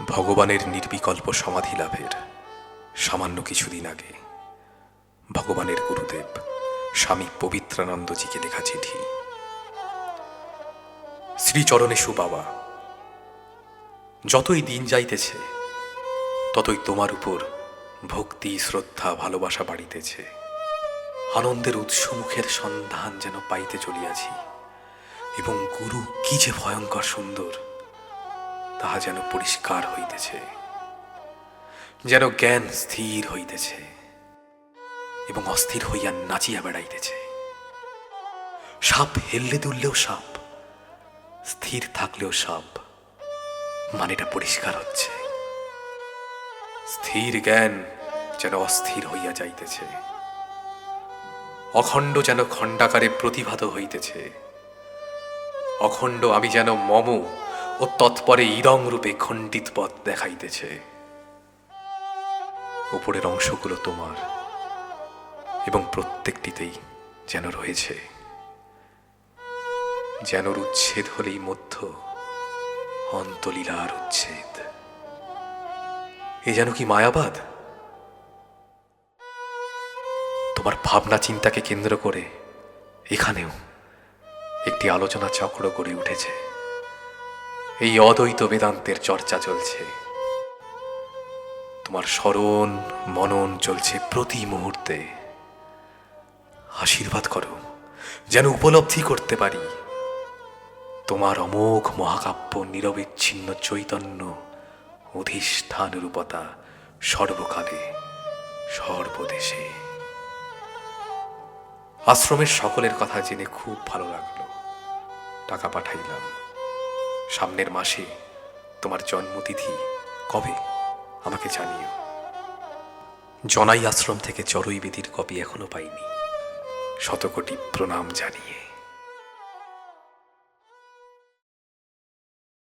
ভগবানের নির্বিকল্প সমাধি লাভের সামান্য কিছুদিন আগে ভগবানের গুরুদেব স্বামী পবিত্রানন্দজিকে লেখা চিঠি। শ্রীচরণে সুবাবা, যতই দিন যাইতেছে, ততই তোমার উপর ভক্তি, শ্রদ্ধা, ভালোবাসা বাড়িতেছে। আনন্দের উৎসমুখের সন্ধান যেন পাইতে চলিয়াছি এবং গুরু কি যে ভয়ঙ্কর সুন্দর। তাহা যেন পরিষ্কার হইতেছে, যেন জ্ঞান স্থির হইতেছে এবং অস্থির হইয়া নাচিয়া বেড়াইতেছে। সাপ হেললে দুললেও সাপ, স্থির থাকলেও সাপ, মানেটা পরিষ্কার হচ্ছে। স্থির জ্ঞান যেন অস্থির হইয়া যাইতেছে, অখণ্ড যেন খণ্ডাকারে প্রতিভাত হইতেছে, অখণ্ড আমি যেন মম ও তৎপরে ইদং রূপে খণ্ডিত পথ দেখাইতেছে। উপরের অংশগুলো তোমার এবং প্রত্যেকটিতেই যেন রয়েছে। যেন উচ্ছেদ হলেই মধ্য অন্তলীলার উচ্ছেদ। এ যেন কি মায়াবাদ? তোমার ভাবনা চিন্তাকে কেন্দ্র করে এখানেও একটি আলোচনা চক্র গড়ে উঠেছে। এই অদ্বৈত বেদান্তের চর্চা চলছে। তোমার স্মরণ, মনন চলছে প্রতি মুহূর্তে। আশীর্বাদ করো, যেন উপলব্ধি করতে পারি। তোমার অমোঘ মহাকাব্য নিরবিচ্ছিন্ন চৈতন্য অধিষ্ঠান রূপতা সর্বকালে, সর্বদেশে। আশ্রমের সকলের কথা জেনে খুব ভালো লাগল। টাকা পাঠাইলাম। সামনের মাসে তোমার জন্মতিথি কবে? আমাকে জানিও। জনাই আশ্রম থেকে চরই বিধির কপি এখনও পাইনি। শতকোটি প্রণাম জানিয়ে